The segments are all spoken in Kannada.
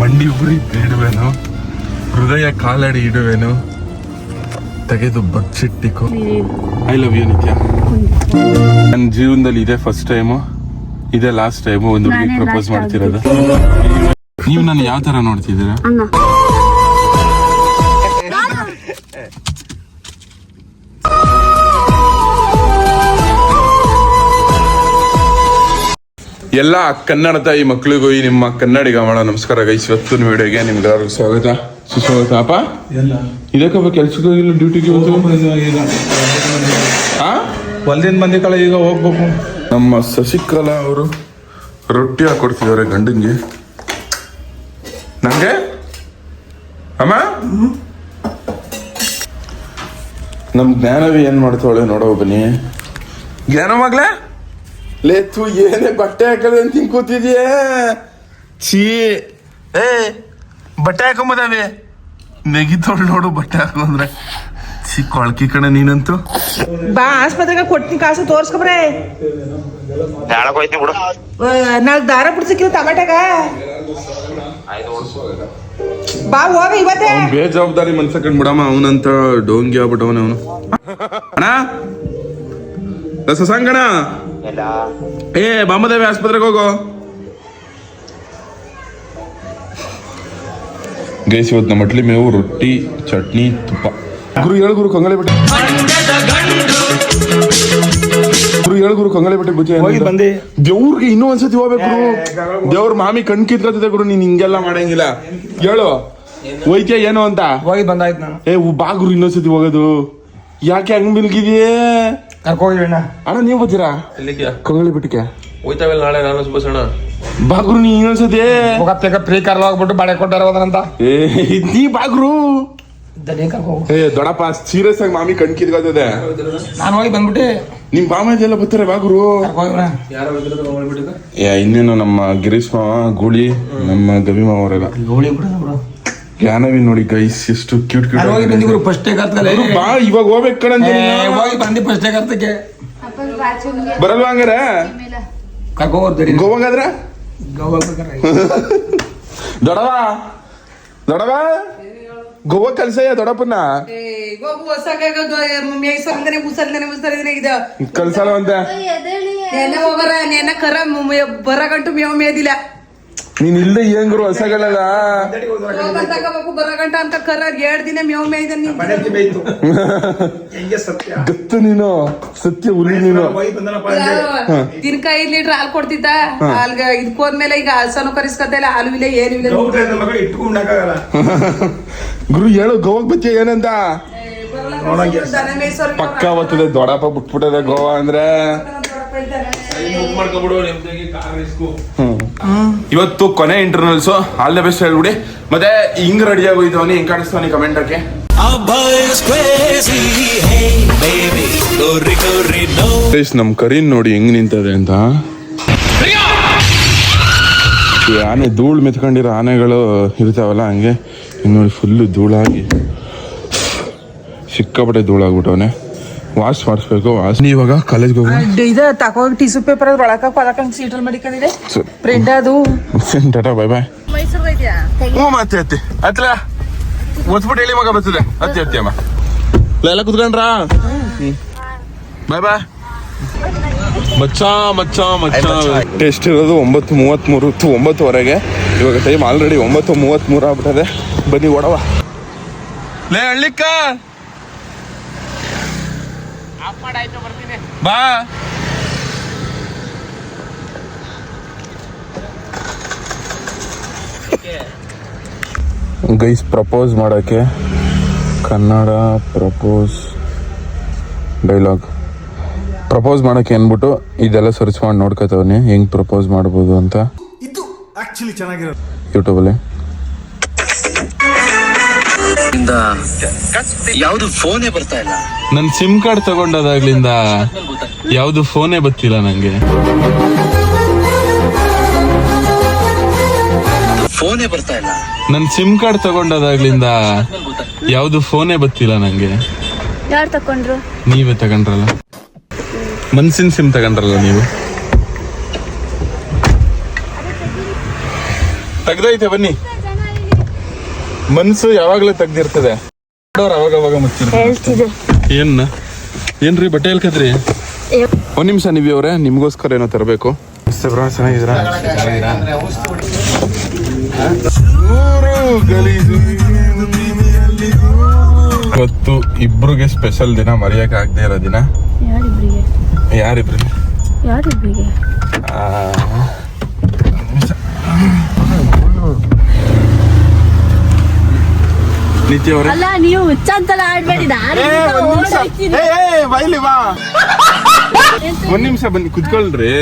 ಮಂಡಿ ಉರಿ ಬೀಡುವೆನು ಹೃದಯ ಕಾಲಡಿ ಇಡುವೆನು ತೆಗೆದು ಬಚ್ಚಿಟ್ಟಿಕೊ. ಐ ಲವ್ ಯು ನಿತ್ಯ. ನನ್ನ ಜೀವನದಲ್ಲಿ ಇದೆ ಫಸ್ಟ್ ಟೈಮು ಇದೇ ಲಾಸ್ಟ್ ಟೈಮು ಒಂದು ಹುಡುಗಿ ನಾನೇ ಪ್ರಪೋಸ್ ಮಾಡ್ತಿರೋದು. ನೀವು ನನ್ನ ಯಾವ ತರ ನೋಡ್ತಿದ್ದೀರಾ? ಎಲ್ಲ ಕನ್ನಡ ತಾಯಿ ಮಕ್ಕಳಿಗೂ ಈ ನಿಮ್ಮ ಕನ್ನಡಿಗ ಮಾಡ ನಮಸ್ಕಾರ ಗೈಸ್. ಇವತ್ತಿನ ವಿಡಿಯೋಗೆ ನಿಮ್ಗೆಲ್ಲರಿಗೂ ಸ್ವಾಗತ. ಸುಸ್ವಾಗತ ಅಪ್ಪ? ಇದಕ್ಕಪ್ಪ ಕೆಲ್ಸಕ್ಕೆ ಹೋಗಿಲ್ಲ ಡ್ಯೂಟಿಗೆ ಬಂದು? ಮಂದಿ ಕಳೆ ಈಗ ಹೋಗ್ಬೇಕು. ನಮ್ಮ ಶಶಿಕಲಾ ಅವರು ರೊಟ್ಟಿ ಹಾಕೊಡ್ತಿದ್ದಾರೆ ಗಂಡಂಗೆ ನಂಗೆ? ಅಮ್ಮ? ನಮ್ಮ ಜ್ಞಾನವಿ ಏನ್ ಮಾಡ್ತಾವಳೆ ನೋಡೋ ಬನ್ನಿ. ಜ್ಞಾನ ಲೇ ತೂ ಏನೇ ಬಟ್ಟೆ ಹಾಕದೆ ಅಂತ ಹಿಂಗ್ ಕೂತಿದ್ಯೆ? ಛೀ. ಏ ಬಟ್ಟೆ ಹಾಕೊಂಬದಾವೆ. ನೆಗಿತೋಳ್ ನೋಡು ಬಟ್ಟೆ ಹಾಕೊಂಡ್ರೆ. ಛೀ ಕೊಳ್ಕಿ ಕಣ ನೀನಂತೂ. ಬಾ ಆಸ್ಪತ್ರೆಗೆ ಕೊಡ್ತೀನಿ ಕಾಸು ತೋರ್ಸ್ಕೊಬ್ರೆ. ನಾಳೆ ಹೋಯ್ತಿ ಬಿಡು. ನಾಳೆ ದಾರ ಬಿಡ್ಸಕ್ಕಿಲ್ಲ ಟಮಾಟಾಗ ಬಾ ಹೋಗ ಇವತ್ತೇ. ಅವ್ನ್ ಬೇಜವಾಬ್ದಾರಿ ಮನ್ಸ ಕಂಡ್ಬಿಡಮ್ಮ ಅವನಂತ ಡೋಂಗಿ ಆಗ್ಬಿಟ್ಟವನ ಅವನು. ಅಣ್ಣ? ಸಸಂಗಣ ಏ ಬಾಮದೇವಿ ಆಸ್ಪತ್ರೆಗೆ ಹೋಗೋ. ಗೈಸ್ ಇವತ್ತು ನಮ್ಮ ಮಟ್ಲಿ ಮೇವು ರೊಟ್ಟಿ ಚಟ್ನಿ ತುಪ್ಪ. ಗುರು ಹೇಳು ಗುರು ಕಂಗಳೆ ಬಿಟ್ಟು. ಗುರು ಹೇಳು ಗುರು ಕಂಗಳೆ ಬಿಟ್ಟು ಹೋಗಿ ಬಂದಿ. ದೇವ್ರಿಗೆ ಇನ್ನೂ ಒಂದ್ಸತಿ ಹೋಗ್ಬೇಕು ದೇವ್ರ ಮಾಮಿ ಕಣ್ ಕಿತ್ಕೊತಿದೆ ಗುರು ನೀನ್ ಹಿಂಗೆಲ್ಲ ಮಾಡಂಗಿಲ್ಲ. ಹೇಳು. ಹೋಯ್ತೀಯ ಏನು ಅಂತ? ಹೋಗಿ ಬಂದಾಯ್ತು ನಾನು. ಏ ಉ- ಬಾ ಗುರು ಇನ್ನೊಂದ್ಸತಿ ಹೋಗೋದು. ಯಾಕೆ ಹಂಗ್ ಮಿಲ್ಗಿದೆಯೇ? ಕರ್ಕೋಗಿ ಅಣ್ಣ. ಅಣ್ಣ ನೀವು ಬರ್ತೀರಾ? ಎಲ್ಲಿಗೆ ಕಂಗಳಿ ಬಿಟ್ಟಿಗೆ ಹೋಯ್ತಾವೆಲ್ಲ ನಾಳೆ ನಾನು ಸುಬ್ಬಸಣ್ಣ ಬಾಗ್ರು ನೀ ಇನ್ನೊಂದ್ಸತಿ. ಹೋಗತ್ತೆ ಫ್ರೀ ಕಾರ್ ಹೋಗ್ಬಿಟ್ಟು ಬಾಳೆ ಕೊಟ್ಟಾರ ಹೋದ್ರಂತ? ಏ ನೀ ಬಾಗ್ರು ಏ ದೊಡಪ್ಪ ಸೀರಿಯಸ್ ಆಗಿ ಮಾಮಿ ಕಣ್ ಕಿತ್ಕೊತದೆ ನಾನು ಹೋಗಿ ಬಂದ್ಬಿಟ್ಟು ನಿಮ್ ಬಾಮದೆಲ್ಲ ಬರ್ತಾರೆ ಬಾಗ್ರು ಏ ಇನ್ನೇನು ನಮ್ಮ ಗಿರೀಶ್ ಮಾವ ಗೂಳಿ ನಮ್ಮ ಗವಿ ಮಾವ ಅವರೆಲ್ಲ. ಗೂಳಿ ಬಿಡು ಜ್ಞಾನವಿ ನೋಡಿ ಗೈಸ್ ಎಷ್ಟು ಕ್ಯೂಟ್ ಕ್ಯೂಟ್ ಹೋಗಿ ಬಂದಿದ್ರು ಫಸ್ಟ್ ಕರ್ತಲೆ ಬಾ ಇವಾಗ ಹೋಗ್ಬೇಕು ಕಣಂತ ಹೋಗಿ ಬಂದಿ ಫಸ್ಟ್ ಕರ್ತಕ್ಕೆ ಬರಲ್ವಾ ಹಂಗಾರ? ಕಗೋ ಹೋಗ್ತೀರಿ ಗೋವಾಗಾದ್ರ. ಗೋವಾ ಬೇಕಾರೆ ದೊಡವ ದೊಡವ ಗೋವಾ ಕಲ್ಸಯ್ಯ ದೊಡಪ್ಪನ ಕಲ್ಸಲ್ವಂತೆ ಅಂತ ನೆನ್ನೆ ಹೋಗರ ನೆನ ಕರ ಬರ ಗಂಟು ಮೇವ್ ಮೇದಿಲ್ಲ. ನೀನ್ ಇಲ್ದೆ ಹೆಂಗ್ರು ಹಸಗಳೆಲ್ಲ? ತಗೋಬೇಕು ಬರ ಗಂಟ ಅಂತ ಕರ ಎರಡ್ ದಿನ ಮೇವ್ ಮೇಯ್ದ ಗತ್ತು ನೀನು ಸತ್ಯ ಉರಿ ನೀನು. ದಿನಕ ಐದ್ ಲೀಟರ್ ಹಾಲು ಕೊಡ್ತಿದ್ದ? ಅಲ್ಗ ಇದ್ಕೋದ್ಮೇಲೆ ಈಗ ಹಸನು ಕರಿಸ್ಕತ್ತ ಇಲ್ಲ ಹಾಲು ಇಲ್ಲ ಏನು ಇಲ್ಲ ಗುರು ಹೇಳು ಗೋವಾಗ್ ಬಚ್ಚೆ ಏನಂತ? ಪಕ್ಕ ಬರ್ತದೆ ದೊಡಪ್ಪ ಬಿಟ್ಬಿಟ್ಟದೆ ಗೋವಾ ಅಂದ್ರೆ. ಇವತ್ತು ಕೊನೆ ಇಂಟರ್ನಲ್ಸ್ ಆಲ್ ದ ಬೆಸ್ಟ್ ಹೇಳ್ಬಿಡಿ. ಮತ್ತೆ ಹಿಂಗ್ ರೆಡಿ ಆಗೋಯ್ತವನಿ ಹಿಂಗ್ ಕಾಣಿಸ್ತವನಿ ಕಮೆಂಟ್ ಹಾಕಿ ನಮ್ ಕರೀನ್ ನೋಡಿ ಹೆಂಗ್ ನಿಂತದೆ ಅಂತ. ಆನೆ ಧೂಳು ಮೆತ್ಕೊಂಡಿರೋ ಆನೆಗಳು ಇರ್ತಾವಲ್ಲ ಹಂಗೆ. ಹಿಂಗ್ ನೋಡಿ ಫುಲ್ಲು ಧೂಳಾಗಿ. ಸಿಕ್ಕಾಪಟ್ಟೆ ಧೂಳಾಗ್ಬಿಟ್ಟವನೆ. ವಾಶ್ ಮಾಡಿಸ್ಬೇಕು ವಾಶ್ ನೀ ಇವಾಗ ಕಾಲೇಜ್ಗೆ ಹೋಗು ಇದು ತಕೋಗಿ ಟಿಶ್ಯೂ ಪೇಪರ್ ಅದು ಒಳಕ ಕೊಲಕಂಗ್ ಸೀಟಲ್ ಮಡಿಕೊಂಡಿದೆ. ಪ್ರಿಂಟ್ ಅದು. ಟಾಟಾ ಬಾಯ್ ಬಾಯ್ ಮೈಸೂರು ಇದೆಯಾ ಹ್ಞೂ ಮತ್ತೆ ಅತ್ತಿ ಅತ್ಲ ಒತ್ಬಿಟ್ಟು ಹೇಳಿ ಮಗ ಬರ್ತದೆ? ಅತ್ತಿ ಅತ್ತಿ ಅಮ್ಮ. ಎಲ್ಲ ಕುತ್ಕೊಂಡ್ರಾ? ಬಾಯ್ ಬಾಯ್ ಮಚ್ಚಾ ಮಚ್ಚಾ ಮಚ್ಚಾ. ಟೆಸ್ಟ್ ಇರೋದು ಒಂಬತ್ತು ಮೂವತ್ತ್ಮೂರು ತು ಒಂಬತ್ತುವರೆಗೆ. ಇವಾಗ ಟೈಮ್ ಆಲ್ರೆಡಿ ಒಂಬತ್ತು ಮೂವತ್ತ್ಮೂರು ಆಗ್ಬಿಟ್ಟದೆ ಬನ್ನಿ ಒಡವ ಲೇ ಹಳ್ಳಿಕ್ಕ! ಬಾ. ಗೈಸ್ ಪ್ರಪೋಸ್ ಮಾಡೋಕ್ಕೆ ಕನ್ನಡ ಪ್ರಪೋಸ್ ಡೈಲಾಗ್. ಪ್ರಪೋಸ್ ಮಾಡೋಕ್ಕೆ ಅಂದ್ಬಿಟ್ಟು ಇದೆಲ್ಲ ಸರ್ಚ್ ಮಾಡಿ ನೋಡ್ಕೋತವನಿ ಹೆಂಗೆ ಪ್ರಪೋಸ್ ಮಾಡ್ಬೋದು ಅಂತ. ಇದು ಯೂಟ್ಯೂಬಲ್ಲಿ ಯಾವುದು ಫೋನೇ ಬರ್ತಾ ಇಲ್ಲ. ನನ್ನ ಸಿಮ್ ಕಾರ್ಡ್ ತಗೊಂಡದಾಗ್ಲಿಂದ ಯಾವುದು ಫೋನೇ ಬತ್ತಿಲ್ಲ ನನಗೆ ಫೋನೇ ಬರ್ತಾ ಇಲ್ಲ. ನನ್ನ ಸಿಮ್ ಕಾರ್ಡ್ ತಗೊಂಡದಾಗ್ಲಿಂದ ಯಾವುದು ಫೋನೇ ಬತ್ತಿಲ್ಲ ನನಗೆ ಯಾರು ತಕೊಂಡ್ರು? ನೀವೇ ತಗೊಂಡ್ರಲ್ಲ. ಮನ್ಸಿನ ಸಿಮ್ ತಗೊಂಡ್ರಲ್ಲ ನೀವು? ತೆಗ್ದೈತೆ ಬನ್ನಿ. ಮನ್ಸು ಯಾವಾಗ್ಲೂ ತೆಗ್ದಿರ್ತದೆ. ಅವಾಗ ಹೇಳ್ತಿದೆ. ಏನ್ ಏನ್ರಿ ಬಟ್ಟೆ ಹೇಳ್ಕದ್ರಿ ಒಂದ್ ನಿಮಿಷ ನಿವಿ ಅವ್ರೆ ನಿಮ್ಗೋಸ್ಕರ ಏನೋ ತರಬೇಕು. ಇವತ್ತು ಇಬ್ರಿಗೆ ಸ್ಪೆಷಲ್ ದಿನ ಮರೆಯಕ್ ಆಗದೆ ಇರೋ ದಿನ. ಯಾರಿಬ್ರಿಗೆ? ಯಾರಿಬ್ರಿ ಯಾರಿಬ್ರಿಗೆ? ನಿತ್ಯ ಅವರೇ? ಅಲ್ಲ ನೀವು ಹುಚ್ಚ ಅಂತೆಲ್ಲ ಆಡ್ಬೇಡಿ ನಾನು ಏ ಬೈಲಿ ಬಾ. ಒಂದ್ ನಿಮಿಷ ಬನ್ನಿ ಕುತ್ಕೊಳ್ರಿ.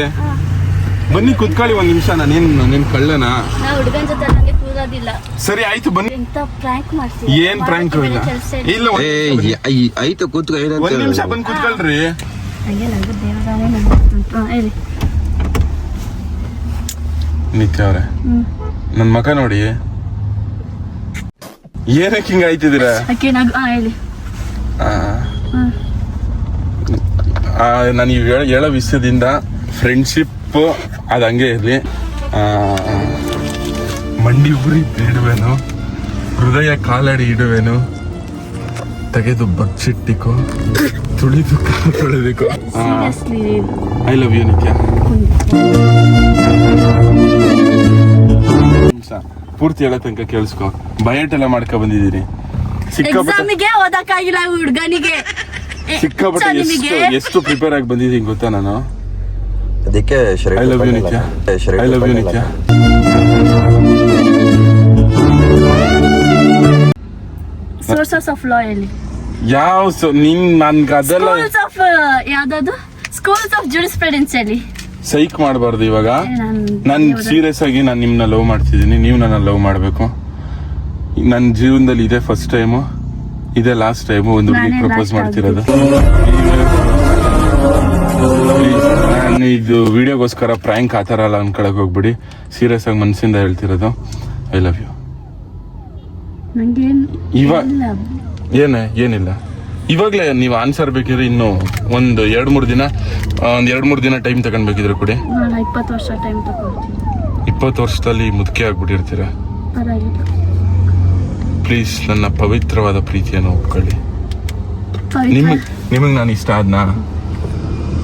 ಬನ್ನಿ ಕುತ್ಕೊಳ್ಳಿ ಒಂದ್ ನಿಮಿಷ ನಾನೇನ್ ನಿನ್ ಕಳ್ಳನ. ನಾ ಹುಡುಗನ್ ಜೊತೆ ನಂಗೆ ಕೂರೋದಿಲ್ಲ ಸರಿ ಆಯ್ತು ಬನ್ನಿ. ಎಂತ ಪ್ರ್ಯಾಂಕ್ ಮಾಡ್ತೀನಿ ಏನ್ ಪ್ರಾಂಕ್ ಇಲ್ಲ? ಇಲ್ಲ. ಒಂದ್- ಆಯ್ತು ಕೂತ್ಕೊ ಒಂದ್ ನಿಮಿಷ ಬಂದ್ ಕುತ್ಕೊಳ್ರಿ. ಹಂಗೆ ನಂಗೆ ದೇವರಾಣೆ ನಂಗೆ ಹೇಳಿ. ನಿತ್ಯ ಅವ್ರೆ ನನ್ ಮಕ ನೋಡಿ. ಏನಕ್ಕೆ ಹಿಂಗ ಆಯ್ತಿದ್ದೀರಾ? ಅಕ್ಕೆ ನಗು ಹಾ ಹೇಳಿ. ನಾನು ಈ ಹೇಳ- ಹೇಳೋ ವಿಷಯದಿಂದ ಫ್ರೆಂಡ್ಶಿಪ್ ಅದು ಹಂಗೆ ಇರಲಿ. ಮಂಡಿ ಉರಿ ಬೇಡುವೆನು ಹೃದಯ ಕಾಲಡಿ ಇಡುವೆನು ತೆಗೆದು ಬಚ್ಚಿಟ್ಟಿಕೋ ತುಳಿದು ತೊಳೆದಿಕೋ. Seriously I love you Nithya ಪೂರ್ತಿ ಹೇಳೋ ತನಕ ಕೇಳಿಸ್ಕೊ. ಬಯಟ್ ಎಲ್ಲ ಮಾಡ್ಕೊ ಬಂದಿದ್ದೀರಿ. ಸಿಕ್ಕಾಪಟ್ಟೆ ಎಕ್ಸಾಮಿಗೆ ಓದಕ್ಕಾಗಿಲ್ಲ ಹುಡುಗನಿಗೆ. ಸಿಕ್ಕಾಪಟ್ಟೆ ಎಷ್ಟು ಎಷ್ಟು ಪ್ರಿಪೇರ್ ಆಗಿ ಬಂದಿದ್ದೀನಿ ಗೊತ್ತಾ ನಾನು? ಅದಕ್ಕೆ I love you Nithya. I love you Nithya. Sources of law ಹೇಳಿ ಯಾವ ಸೊ ನಿನ್ ನನ್ಗೆ ಅದೆಲ್ಲ ಸ್ಕೂಲ್ಸ್ ಆಫ್ ಯಾವ್ದದು? ಸ್ಕೂಲ್ಸ್ ಆಫ್ ಜುಡಿಸ್ಪ್ರೆಡೆನ್ಸ್ ಹೇಳಿ ಸೈಕ್ ಮಾಡಬಾರ್ದು ಇವಾಗ. ನನ್ ಸೀರಿಯಸ್ ಆಗಿ ನಾನು ನಿಮ್ನ ಲವ್ ಮಾಡ್ತಿದ್ದೀನಿ. ನೀವು ನನ್ನ ಲವ್ ಮಾಡಬೇಕು. ನನ್ನ ಜೀವನದಲ್ಲಿ ಇದೇ ಫಸ್ಟ್ ಟೈಮು ಇದೇ ಲಾಸ್ಟ್ ಟೈಮು ಒಂದು ಹುಡುಗಿ ಪ್ರಪೋಸ್ ಮಾಡ್ತಿರೋದು. ನಾನು ಇದು ವಿಡಿಯೋಗೋಸ್ಕರ ಪ್ರ್ಯಾಂಕ್ ಆ ಥರ ಅಲ್ಲ ಅನ್ಕೊಳಕ್ ಹೋಗ್ಬಿಡಿ. ಸೀರಿಯಸ್ ಆಗಿ ಮನಸ್ಸಿಂದ ಹೇಳ್ತಿರೋದು. ಐ ಲವ್ ಯು ಇವ ಇವಾಗ ಏನೇ ಏನಿಲ್ಲ. ಇವಾಗಲೇ ನೀವು ಆನ್ಸರ್ ಬೇಕಿದ್ರೆ ಇನ್ನು ಒಂದು ಎರಡು ಮೂರು ದಿನ ಒಂದು ಎರಡು ಮೂರು ದಿನ ಟೈಮ್ ತಗೊಂಡ್ಬೇಕಿದ್ರೆ ಕೊಡಿ. ಇಪ್ಪತ್ತು ವರ್ಷ ಟೈಮ್ ಇಪ್ಪತ್ತು ವರ್ಷದಲ್ಲಿ ಮುದುಕೆ ಆಗ್ಬಿಟ್ಟಿರ್ತೀರ? ಪ್ಲೀಸ್ ನನ್ನ ಪವಿತ್ರವಾದ ಪ್ರೀತಿಯನ್ನು ಒಪ್ಕೊಳ್ಳಿ. ನಿಮಗೆ ನಿಮಗೆ ನಾನು ಇಷ್ಟ ಆದ್ನಾ?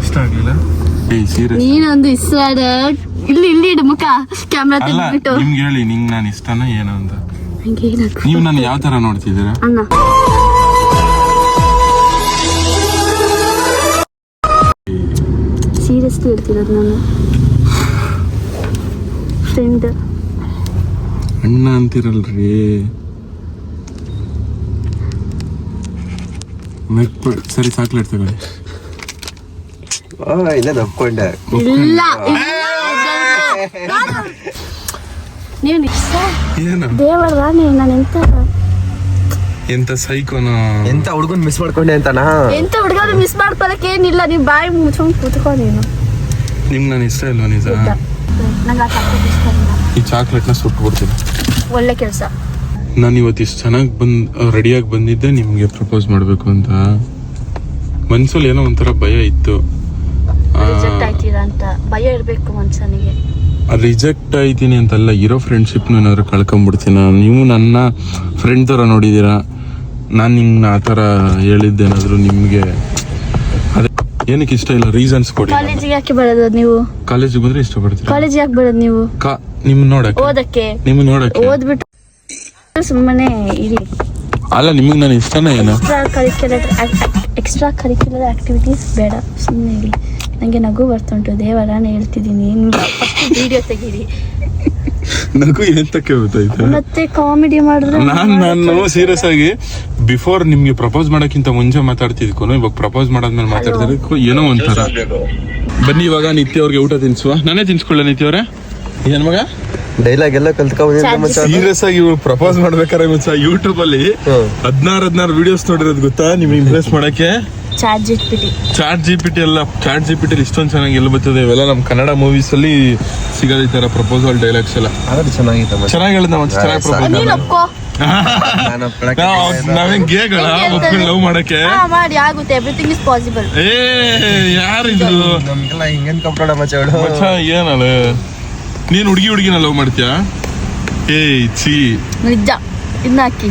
ಇಷ್ಟ ಆಗಲಿಲ್ಲ? ಏ ಸೀರಿಯಸ್ ನೀನೊಂದು ಇಸ್ರಾಡ ಇಲ್ಲಿ ಇಲ್ಲಿ ಇಡು ಮುಖ. ಕ್ಯಾಮ್ರಾ ಅಲ್ಲ ತೆಗ್ದ್ಬಿಟ್ಟು. ನಿಮ್ಗೆ ಹೇಳಿ ನಿಂಗೆ ನಾನು ಇಷ್ಟನಾ ಏನು ಅಂತ ನೀವು ನಾನು ಯಾವ ತರ ನೋಡ್ತಿದ್ದೀರಾ? ಅಣ್ಣ. ಸೀರಿಯಸ್ಲಿ ಹೇಳ್ತಿರೋದು ನಾನು. ಫ್ರೆಂಡ್ ಅಣ್ಣ ಅಂತಿರಲ್ರಿ. ಸರಿ ಚಾಕ್ಲೇಟ್ ತಗೊಳ್ಳಿ. ಇಲ್ಲ. ನಪ್ಕೊಂಡೆ ಇಲ್ಲ ನೀವು ಏನು? ದೇವರ ರಾಣಿ ನಾನು ಎಂತ ಎಂತ ಸೈಕೋನ ಎಂತ ಹುಡುಗನ್ ಮಿಸ್ ಮಾಡ್ಕೊಂಡೆ ಅಂತನಾ? ಎಂತ ಹುಡುಗರು ಮಿಸ್ ಮಾಡ್ಕೊಳಕ್ ಏನಿಲ್ಲ ನೀವು ಬಾಯಿ ಮುಚ್ಕೊಂಡು ಕೂತ್ಕೊ ನೀನು. ನಿಮ್ಗೆ ನಾನು ಇಷ್ಟ ಇಲ್ವಾ ನಿಜ? ನಂಗೆ ಆ ಚಾಕ್ಲೇಟ್ ಇಷ್ಟ ಇಲ್ಲ. ಈ ಚಾಕ್ಲೇಟ್ನ ಸುಟ್ಬಿಡ್ತೀನಿ ಒಳ್ಳೆ ಕೆಲಸ. ನಾನು ಇವತ್ತು ಇಷ್ಟು ಚೆನ್ನಾಗಿ ಬಂದ್ ರೆಡಿಯಾಗಿ ಬಂದಿದ್ದೆ ನಿಮಗೆ ಪ್ರಪೋಸ್ ಮಾಡಬೇಕು ಅಂತ. ಮನ್ಸಲ್ಲಿ ಏನೋ ಒಂಥರ ಭಯ ಇತ್ತು. ರಿಜೆಕ್ಟ್ ಆಯ್ತೀರಾ ಅಂತ. ಭಯ ಇರಬೇಕು ರಿಜೆಕ್ಟ್ ಆಯ್ತೀನಿ ಅಂತಲ್ಲ ಇರೋ ಫ್ರೆಂಡ್ಶಿಪ್ನ ಏನಾದ್ರು ಕಳ್ಕೊಂಬಿಡ್ತೀನ? ನೀವು ನನ್ನ ಫ್ರೆಂಡ್ ಥರ ನೋಡಿದ್ದೀರಾ ನಾನು ನಿಮ್ಗೆ ಆ ಥರ ಹೇಳಿದ್ದೇನಾದರೂ ನಿಮಗೆ? ಅದೇ ಏನಕ್ಕೆ ಇಷ್ಟ ಇಲ್ಲ? ರೀಸನ್ಸ್ ಕೊಡಿ. ಕಾಲೇಜಿಗೆ ಯಾಕೆ ಬರೋದು ನೀವು? ಕಾಲೇಜಿಗೆ ಬಂದ್ರೆ ಇಷ್ಟಪಡ್ತೀರಾ? ಕಾಲೇಜ್ ಯಾಕೆ ಬರೋದು ನೀವು? ಕಾ ನಿಮ್ ನೋಡಕ್ಕೆ. ಓದಕ್ಕೆ. ನಿಮ್ ನೋಡಕ್ಕೆ. ಓದ್ಬಿಟ್ಟು ಸುಮ್ಮನೆ ಇರಿ. ಅಲ್ಲ ನಿಮಗೆ ನಾನು ಇಷ್ಟನೇ ಏನು? Extra curricular extra curricular activities ಬೇಡ. ಸುಮ್ಮನೆ ಇರಿ. ನನಗೆ ನಗು ಬರ್ತುಂಟು ದೇವರಾನ ಹೇಳ್ತಿದ್ದೀನಿ. ವಿಡಿಯೋ ತೆಗೀರಿ. ನಗು ಎಂತಕ್ಕೆ ಗೊತ್ತಾಯ್ತು ಮತ್ತೆ ಕಾಮಿಡಿ ಮಾಡಿದ್ರೆ ನಾನು ನಾನು ಸೀರಿಯಸ್ ಆಗಿ ಬಿಫೋರ್ ನಿಮ್ಗೆ ಪ್ರಪೋಸ್ ಮಾಡೋಕ್ಕಿಂತ ಮುಂಚೆ ಮಾತಾಡ್ತಿದ್ಕು ಇವಾಗ ಪ್ರಪೋಸ್ ಮಾಡಾದ್ಮೇಲೆ ಮಾತಾಡ್ತಿದ್ದಕ್ಕೂ ಏನೋ ಒಂಥರ. ಬನ್ನಿ ಇವಾಗ ನಿತ್ಯ ಅವ್ರಿಗೆ ಊಟ ತಿನ್ಸುವ ನಾನೇ ತಿನ್ಸ್ಕೊಳ್ಳ ನಿತ್ಯ ಅವ್ರೆ. ಏನ್ ಮಗ? ಡೈಲಾಗ್ ಎಲ್ಲ ಸೀರಿಯಸ್ ಆಗಿ ಇವ್ರು ಪ್ರಪೋಸ್ ಮಾಡ್ಬೇಕಾರೆ ಮಚ್ಚ ಯೂಟ್ಯೂಬ್ ಅಲ್ಲಿ ಹದಿನಾರು ಹದಿನಾರು ವಿಡಿಯೋಸ್ ನೋಡಿರೋದು ಗೊತ್ತಾ? ನಿಮ್ಗೆ ಇಂಪ್ರೆಸ್ ಮಾಡಕ್ಕೆ? ಚಾಟ್ ಜಿ ಪಿ ಟಿ ಎಲ್ಲ ಚಾಟ್ ಜಿ ಪಿ ಟಿ ಇಷ್ಟೊಂದು ಚೆನ್ನಾಗಿ ಎಲ್ಲ ಬರ್ತದೆ. ಇವೆಲ್ಲ ನಮ್ಮ ಕನ್ನಡ ಮೂವೀಸ್ ಅಲ್ಲಿ ಸಿಗೋದು ಈ ತರ ಪ್ರಪೋಸಲ್ ಡೈಲಾಗ್ಸ್ ಎಲ್ಲ. ಮಚ್ಚ. ಚೆನ್ನಾಗಿ ಹೇಳಿದ ಮತ್ತೆ ಚೆನ್ನಾಗಿ ಪ್ರಪೋಸ್ ನಾವೇನ್ ಗೇಗಳ? ಒಪ್ಕೊಂಡು ಲವ್ ಮಾಡಕ್ಕೆ? ಮಾಡಿ ಆಗುತ್ತೆ. ಎವ್ರಿಥಿಂಗ್ ಇಸ್ ಪಾಸಿಬಲ್ ಏ ಯಾರಿದ್ರು? ನಮ್ಗೆಲ್ಲ ಹಿಂಗೇನ್ ಕಂಪ್ಲೋಡ ಮಚ್ಚ ಮಚ್ಚ ಏನಲ್ಲ ನೀನ್ ಹುಡುಗಿ ಹುಡುಗಿನ ಲವ್ ಮಾಡ್ತೀಯಾ? ಏಯ್ ಛೀ. ನಿಜ. ಇನ್ನ ಹಾಕಿ.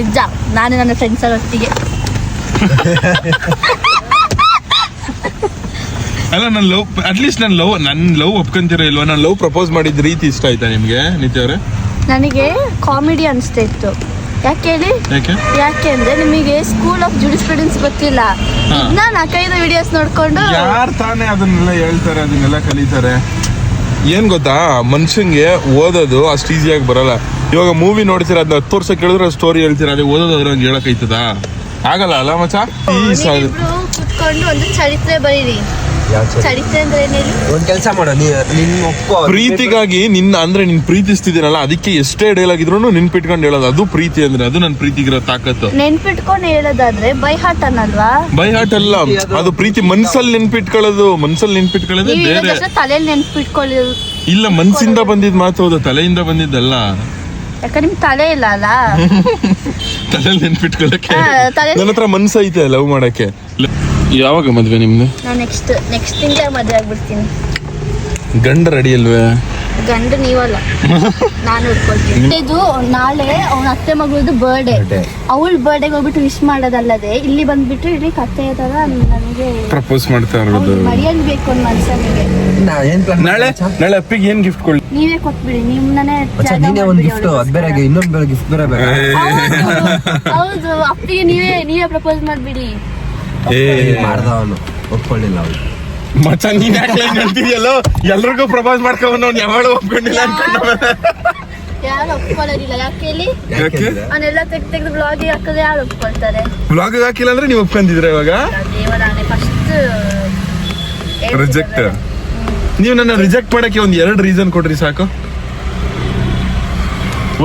ನಿಜ. ನಾನು ನನ್ನ ಫ್ರೆಂಡ್ಸ್ ಒಟ್ಟಿಗೆ ಅಲ್ಲ ನನ್ನ ಲವ್ ಅಟ್ಲೀಸ್ಟ್ ನನ್ನ ಲವ್ ನನ್ನ ಲವ್ ಒಪ್ಕೊಂತೀರ ಇಲ್ವಾ? ನಾನು ಲವ್ ಪ್ರಪೋಸ್ ಮಾಡಿದ ರೀತಿ ಇಷ್ಟ ಆಯ್ತಾ ನಿಮಗೆ ನಿತ್ಯ ಅವರೇ ನನಗೆ ಕಾಮಿಡಿ ಅನಿಸ್ತಾ ಇತ್ತು. ಯಾಕೆ ಹೇಳಿ? ಯಾಕೆ? ಯಾಕೆ ಅಂದ್ರೆ ನಿಮಗೆ ಸ್ಕೂಲ್ ಆಫ್ ಜುಡಿಸ್ಪ್ರೂಡೆನ್ಸ್ ಗೊತ್ತಿಲ್ಲ. ನಾನು ನಾಲ್ಕೈದು ವಿಡಿಯೋಸ್ ನೋಡ್ಕೊಂಡು ಯಾರು ತಾನೇ ಅದನ್ನೆಲ್ಲ ಹೇಳ್ತಾರೆ ಅದನ್ನೆಲ್ಲ ಕಲಿತಾರೆ? ಏನ್ ಗೊತ್ತಾ? ಮನುಷ್ಯಂಗೆ ಓದೋದು ಅಷ್ಟು ಈಸಿಯಾಗಿ ಬರಲ್ಲ. ಇವಾಗ ಮೂವಿ ನೋಡ್ತೀರ ಅದನ್ನ ಹತ್ತು ವರ್ಷ ಕೇಳಿದ್ರೆ ಸ್ಟೋರಿ ಹೇಳ್ತೀರ ಅದೇ ಓದೋದು ಅದ್ರಂಗೆ ಹೇಳಕ್ ಐತದ ಆಗಲ್ಲ ಅಲ್ಲ ಮಚ್ಚ? ಈ ಸಾರಿ. ಕುತ್ಕೊಂಡು ಒಂದು ಚರಿತ್ರೆ ಬರೀರಿ. ಅಂದ್ರೆ ಒಂದ್ ಕೆಲಸ ಮಾಡೋ ನಿನ್ ಪ್ರೀತಿಗಾಗಿ ನಿನ್ನ ಅಂದ್ರೆ ನಿನ್ ಪ್ರೀತಿಸ್ತಿದ್ದೀನಲ್ಲ ಅದಕ್ಕೆ ಎಷ್ಟೇ ಡೇಲಾಗಿದ್ರು ನೆನ್ಪಿಟ್ಕೊಂಡು ನಿನ್ಪಿಟ್ಕೊಂಡು ಹೇಳೋದು ಅದು ಪ್ರೀತಿ ಅಂದ್ರೆ ಅದು ನನ್ನ ಪ್ರೀತಿಗಿರೋ ತಾಕತ್ತು. ನೆನ್ಪಿಟ್ಕೊಂಡು ಹೇಳೋದಾದ್ರೆ ಬೈ ಹಾರ್ಟ್ ಅನ್ನಲ್ವಾ? ಬೈ ಅಲ್ಲ ಅದು ಪ್ರೀತಿ ಮನ್ಸಲ್ಲಿ ನೆನ್ಪಿಟ್ಕೊಳ್ಳೋದು ಮನ್ಸಲ್ಲಿ ನೆನ್ಪಿಟ್ಕೊಳ್ಳೋದು ಬೇರೆ. ತಲೆಯಲ್ಲಿ ನೆನ್ಪಿಟ್ಕೊಳ್ಳಿ ಇಲ್ಲ ಮನ್ಸಿಂದ ಬಂದಿದ್ ಮಾತು ಹೌದು ತಲೆಯಿಂದ ಬಂದಿದ್ದಲ್ಲ. ಯಾಕಂದ್ರೆ ನಿಮ್ ತಲೆ ಇಲ್ಲ ಅಲ್ಲ? ತಲೆಯಲ್ಲಿ ನೆನ್ಪಿಟ್ಕೊಳ್ಳಕ್ಕೆ ನನ್ನ ಹತ್ರ ಮನ್ಸೈತೆ ಐತೆ ಲವ್ ಮಾಡಕ್ಕೆ. ಯಾವಾಗ ಮದುವೆ ನಿಮ್ದು? ನಾನು ನೆಕ್ಸ್ಟ್ ನೆಕ್ಸ್ಟ್ ತಿಂಗಳ ಮದುವೆ ಆಗ್ಬಿಡ್ತೀನಿ. ಗಂಡ ರೆಡಿ ಅಲ್ವೇ? ಗಂಡ ನೀವಲ್ಲ. ನಾನು ಹುಡ್ಕೊಳ್ತೀನಿ. ಇದು ನಾಳೆ ಅವನ ಅತ್ತೆ ಮಗಳದು ಬರ್ಡೇ. ಅವಳ ಬರ್ಡೇಗೆ ಹೋಗ್ಬಿಟ್ಟು ವಿಶ್ ಮಾಡೋದಲ್ಲದೆ ಇಲ್ಲಿ ಬಂದ್ಬಿಟ್ಟು ಇಡೀ ಕತ್ತೆ ತರ ನನಗೆ ಪ್ರಪೋಸ್ ಮಾಡ್ತಾ ಇರೋದು. ಮರ್ಯಾದೆ ಬೇಕು ನಾ ಏನ್ ಪ್ಲಾನ್ ನಾಳೆ ನಾಳೆ ಅಪ್ಪಿಗೆ ಏನ್ ಗಿಫ್ಟ್ ಕೊಡ್ಲಿ? ನೀವೇ ಕೊಟ್ಬಿಡಿ ನಿಮ್ಮನ್ನೇ ನೀನೇ ಒಂದು ಗಿಫ್ಟ್ ಅದ್ಬೇರೆಗೆ ಬೇರೆ ಇನ್ನೊಂದ್ ಬೇರೆ ಗಿಫ್ಟ್ ಬೇರೆ ಬೇರೆ. ಹೌದು ಅಪ್ಪಿಗೆ ನೀವೇ ನೀವೇ ಪ್ರಪೋಸ್ ಮಾಡ್ಬಿಡಿ. ಏ. ಮಾಡ್ದ ಅವನು? ಒಪ್ಕೊಳ್ಳಿಲ್ಲ ಅವನು. ಮಚ್ಚ ನೀನ್ ಯಾಕೆ ಹೇಳ್ತಿದ್ಯಲ್ಲೋ? ಎಲ್ರಿಗೂ ಪ್ರಪೋಸ್ ಮಾಡ್ಕೊಂಡು ಯಾವಾಗ ಒಪ್ಕೊಂಡಿಲ್ಲ ಯಾರು ಒಪ್ಕೊಳ್ಳೋದಿಲ್ಲ? ಯಾಕೆ ಹೇಳಿ? ಯಾಕೆ? ಅವನ್ನೆಲ್ಲ ತೆಗ್ದು ತೆಗ್ದು ಬ್ಲಾಗಿಗೆ ಹಾಕಿದ್ರೆ ಯಾರು ಒಪ್ಕೊಳ್ತಾರೆ? ಬ್ಲಾಗ್ ಹಾಕಿಲ್ಲ ಅಂದ್ರೆ ನೀವು ಒಪ್ಕೊಂಡಿದ್ರ ಇವಾಗ? ದೇವರಾಣೆ ಫಸ್ಟ್ ರಿಜೆಕ್ಟ್ ನೀವು ನನ್ನ ರಿಜೆಕ್ಟ್ ಮಾಡಕ್ಕೆ ಒಂದ್ ಎರಡು ರೀಸನ್ ಕೊಡ್ರಿ ಸಾಕು.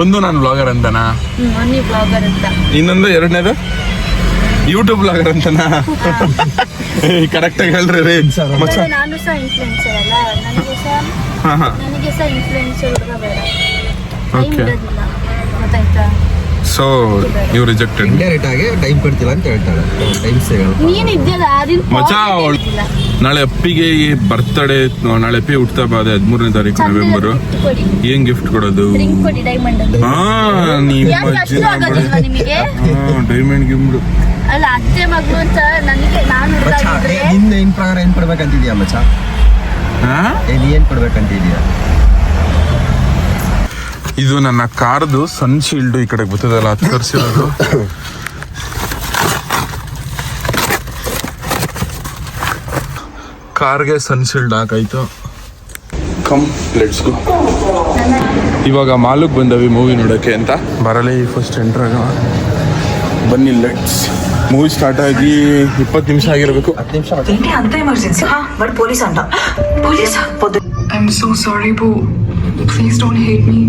ಒಂದು ನಾನು ಬ್ಲಾಗರ್ ಅಂತನಾ? ನೀವು ಬ್ಲಾಗರ್ ಅಂತ. ಇನ್ನೊಂದು ಎರಡನೇದು? ಯೂಟ್ಯೂಬ್ ಬ್ಲಾಗರ್ ಅಂತನಾ? ಕರೆಕ್ಟ್ ಆಗಿ ಹೇಳ್ರಿ ರೀ. ಮಚ್ಚ. ಮತ್ತೆ ನಾನು ಸಹ ಇನ್ಫ್ಲುಯೆನ್ಸರ್ ಅಲ್ಲ. ನನಗೆ ಸಹ ಹಾ ಹಾ. ನನಗೆ ಸಹ ಇನ್ಫ್ಲುಯೆನ್ಸರ್ ಹುಡುಗ ಬೇಡ. Time Okay. ಇರೋದಿಲ್ಲ ಗೊತ್ತಾಯ್ತಾ? ಸೊ ಯು ರಿಜೆಕ್ಟೆಡ್ ಇಂಡೈರೆಕ್ಟ್ ಆಗಿ ಟೈಮ್ ಕೊಡ್ತಿಲ್ಲ ಅಂತ ಹೇಳ್ತಾಳೆ ಟೈಮ್ ಸಿಗಲ್ಲ ನೀನು ಮಚ್ಚ ನಾಳೆ ಅಪ್ಪಿಗೆ ಬರ್ತ್ಡೇ ನಾಳೆ ಅಪ್ಪಿ ಹುಟ್ಟತಾ ಬಾದೆ ಹದಿಮೂರನೇ ತಾರೀಕು ನವೆಂಬರ್ ಏನು ಗಿಫ್ಟ್ ಕೊಡೋದು? ರಿಂಗ್ ಕೊಡಿ ಡೈಮಂಡ್ ಹಾ ಅಲ್ಲ ಅತ್ತೆ ಮಗಳು ಅಂತ ನನಗೆ ನಾನು ನಿನ್ನ ಏನ್ ಪ್ರಕಾರ ಏನ್ ಕೊಡ್ಬೇಕಂತಿದ್ಯಾ ಮಚ್ಚ? ಹಾ ಏ, ನೀ ಏನ್ ಕೊಡ್ಬೇಕಂತಿದ್ಯಾ? ಇದು ನನ್ನ ಕಾರ್ದು ಸನ್ ಶೀಲ್ಡ್ ಈ ಕಡೆ ಗೊತ್ತದಲ್ಲ ಅದು ತರಿಸಿರೋದು. ಕಾರ್ಗೆ ಸನ್ ಶೀಲ್ಡ್ ಹಾಕಾಯ್ತು. ಕಮ್ ಲೆಟ್ಸ್ ಗೋ ಇವಾಗ ಮಾಲುಕ್ ಬಂದವಿ ಮೂವಿ ನೋಡೋಕ್ಕೆ ಅಂತ. ಬರಲಿ ಫಸ್ಟ್ ಎಂಟ್ರಾಗ ಆಗ ಬನ್ನಿ ಲೆಟ್ಸ್ ಮೂವಿ ಸ್ಟಾರ್ಟ್ ಆಗಿ ಇಪ್ಪತ್ತು ನಿಮಿಷ ಆಗಿರಬೇಕು. ಹತ್ತು ನಿಮಿಷ ಅಂತ ಎಮರ್ಜೆನ್ಸಿ ಬಟ್ ಪೊಲೀಸ್ ಅಂತ. ಪೊಲೀಸ್? ಆಗ್ಬೋದು ಐ ಆಮ್ ಸೋ ಸಾರಿ ಬು please don't hate me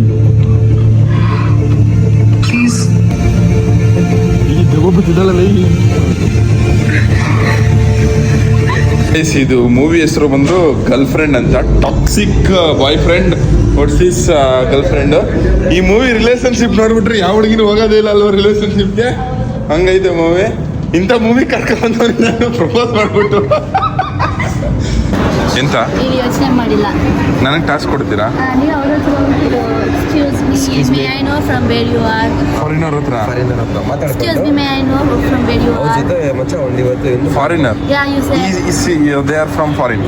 please ಇಲ್ಲಿ. ತಗೋಬಿಟ್ಟಿದ್ದಲ್ಲ ಇದು ಮೂವಿ ಹೆಸರು ಬಂದು ಗರ್ಲ್ ಫ್ರೆಂಡ್ ಅಂತ. Toxic boyfriend versus girlfriend ಈ ಮೂವಿ ರಿಲೇಶನ್ಶಿಪ್ ನೋಡ್ಬಿಟ್ರೆ ಯಾವ ಹುಡುಗಿನ ಹೋಗೋದೇ ಇಲ್ಲ ಅಲ್ವ ರಿಲೇಷನ್ಶಿಪ್ಗೆ ಹಂಗೈತೆ ಮೂವಿ ಇಂಥ ಮೂವಿ ಕರ್ಕೊಂಡ್ ನಾನು ಪ್ರಪೋಸ್ ಮಾಡ್ಬಿಟ್ಟು ಎಂತ? ನೀವು ಯೋಚನೆ ಮಾಡಿಲ್ಲ. ನನಗೆ ಟಾಸ್ಕ್ ಕೊಡ್ತೀರಾ? ಆ, ನೀವು ಅವ್ರ ಹತ್ರ ಹೋಗ್ಬಿಟ್ಟು excuse me may I know from where you are foreigner ಹತ್ರ? ಫಾರಿನರ್ ಹತ್ರ ಎಕ್ಸ್ಕ್ಯೂಸ್ ಮಾತಾಡ್ಕೊಂಡು me may I know from where you ಅವ್ರ ಆರ್ ಜೊತೆ ಮಚ್ಚ ಒಂದ್ ಇವತ್ತು ಎಂದು foreigner yeah you say they are from foreign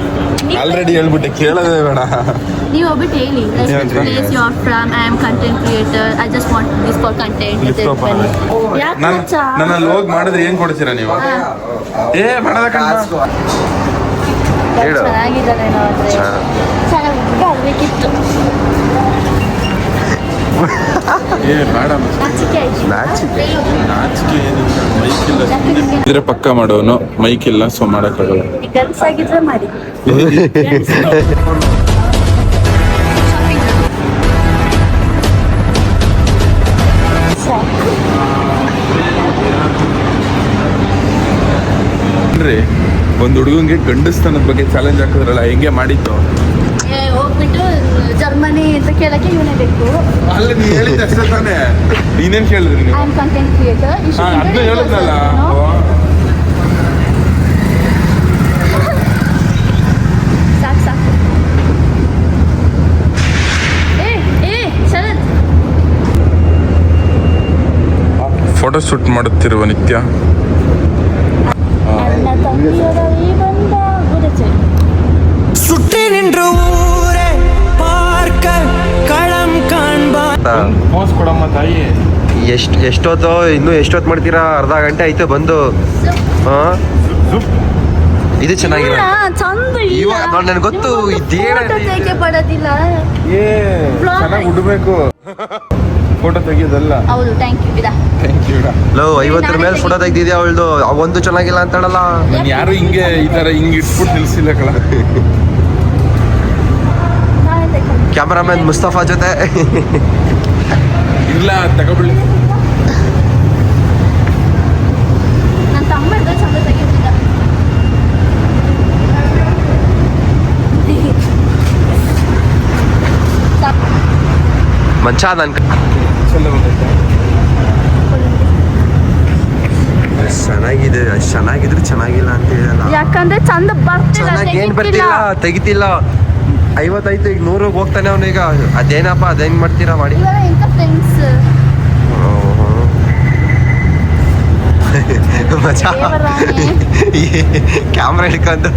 already ಹೇಳ್ಬಿಟ್ಟೆ ಕೇಳೋದೇ ಬೇಡ. ನೀವು ಹೋಗ್ಬಿಟ್ಟು ಹೇಳಿ. Yeah, place you are from I am content creator I just want this for content Lift up. ನನ್ನ ಯಾಕೆ ನಾನು ಮಚ್ಚ? ನನ್ನಲ್ಲಿ ಹೋಗಿ ಮಾಡಿದ್ರೆ ಏನ್ ಕೊಡ್ತೀರಾ ನೀವು? ಏ ಮಾಡದ ಹೇಳು. ನೋಡ್ರಿ ಚೆನ್ನಾಗಿ ಆಗ್ಬೇಕಿತ್ತು. ಇದ್ರೆ ಪಕ್ಕ ಮಾಡೋನು. ಮೈಕ್ ಇಲ್ಲ ಸೊ ಮಾಡಕ್ಕಾಗಲ್ಲ. ಗರ್ಲ್ಸ್ ಆಗಿದ್ರೆ ಮಾಡಿ. ಅಂದ್ರೆ ಒಂದ್ ಹುಡುಗನ್ಗೆ ಗಂಡಸ್ತನದ ಬಗ್ಗೆ ಚಾಲೆಂಜ್ ಹಾಕಿದ್ರಲ್ಲ ಹೆಂಗೆ ಮಾಡಿತ್ತು ಹೋಗ್ಬಿಟ್ಟು ಜರ್ಮನಿ ಅಂತ ಕೇಳಕ್ಕೆ ಇವನೇ ಬೇಕು. ಅಲ್ಲ ನೀನು ಹೇಳಿದ ಅಷ್ಟೇ ತಾನೇ. ನೀನೇನ್ ಕೇಳಿದ್ರಿ ಐ ನೀವು ಆಮ್ ಕಂಟೆಂಟ್ ಕ್ರಿಯೇಟರ್ ಅದನ್ನ ಹೇಳಿದ್ರಲ್ಲ. ಸಾಕು ಸಾಕು. ಏ ಏ ಶರತ್. ಫೋಟೋ ಶೂಟ್ ಮಾಡುತ್ತಿರುವ ನಿತ್ಯ ಅಣ್ಣ ತಂಗಿಯರ ಈ ಬಂದ ಗುರುಚೆ சுற்றி நின்று ஊரே பார்க்க களம் காண்பார் ಪೋಸ್ ಕೊಡಮ್ಮ ತಾಯಿ ಎಷ್ಟು ಎಷ್ಟೊತ್ತು ಇನ್ನೂ ಎಷ್ಟೊತ್ತು ಮಾಡ್ತೀರಾ ಅರ್ಧ ಗಂಟೆ ಆಯ್ತು ಬಂದು ಹಾ ಇದು ಚೆನ್ನಾಗಿಲ್ಲ ಚಂದ ಇವಾಗ ನೋಡಿ ನನಗೆ ಗೊತ್ತು ಇದೇನ ತೆಗೆ ಪಡೋದಿಲ್ಲ ಏ Vlog ಚೆನ್ನಾಗಿ ಉಡ್ಬೇಕು ಫೋಟೋ ತೆಗಿಯೋದಲ್ಲ? ಹೌದು ಥ್ಯಾಂಕ್ ಯು ಇದಾ ಥ್ಯಾಂಕ್ ಯು ಲೋ ಐವತ್ತರ ಮೇಲೆ ಫೋಟೋ ತೆಗ್ದಿದ್ಯಾ ಅವಳ್ದು? ಒಂದು ಚೆನ್ನಾಗಿಲ್ಲ ಅಂತಾಳಲ್ಲ ನಾನು ಯಾರು ಹಿಂಗೆ ಈ ಥರ ಹಿಂಗೆ ಇಟ್ಬಿಟ್ಟು ನಿಲ್ಸಿಲ್ಲ ಕಳ ಕ್ಯಾಮರಾಮನ್ ಮುಸ್ತಫಾ ಜೊತೆ. ಇಲ್ಲ ತಗೊಬಿಡಿ. ನನ್ನ ತಮ್ಮ ಇದ್ರೆ ಚಂದ ತೆಗಿತಿದ್ದ ಮಂಚ ನನ್ ಚಂದ ಬಂದೈತೆ. ಅಷ್ಟ್ ಚೆನ್ನಾಗಿದೆ ಅಷ್ಟ್ ಚೆನ್ನಾಗಿದ್ರು ಚೆನ್ನಾಗಿಲ್ಲ ಅಂತ ಹೇಳಲ್ಲ. ಯಾಕಂದ್ರೆ ಚಂದ ಬರ್ತಿಲ್ಲ ಚೆನ್ನಾಗಿ ಏನ್ ತೆಗಿತಿಲ್ಲ. ಬರ್ತಿಲ್ಲ? ತೆಗಿತಿಲ್ಲ. ಐವತ್ತೈದು ಈಗ ನೂರಿಗೆ ಹೋಗ್ತಾನೆ ಅವನೀಗ ಅದೇನಪ್ಪ ಅದೇನ್ ಮಾಡ್ತೀರಾ ಮಾಡಿ? ಇವಾಗ ಫ್ರೆಂಡ್ಸ್ ದೇವರಾಣೆ. ಕ್ಯಾಮ್ರಾ ಹಿಡ್ಕೊಂಡು.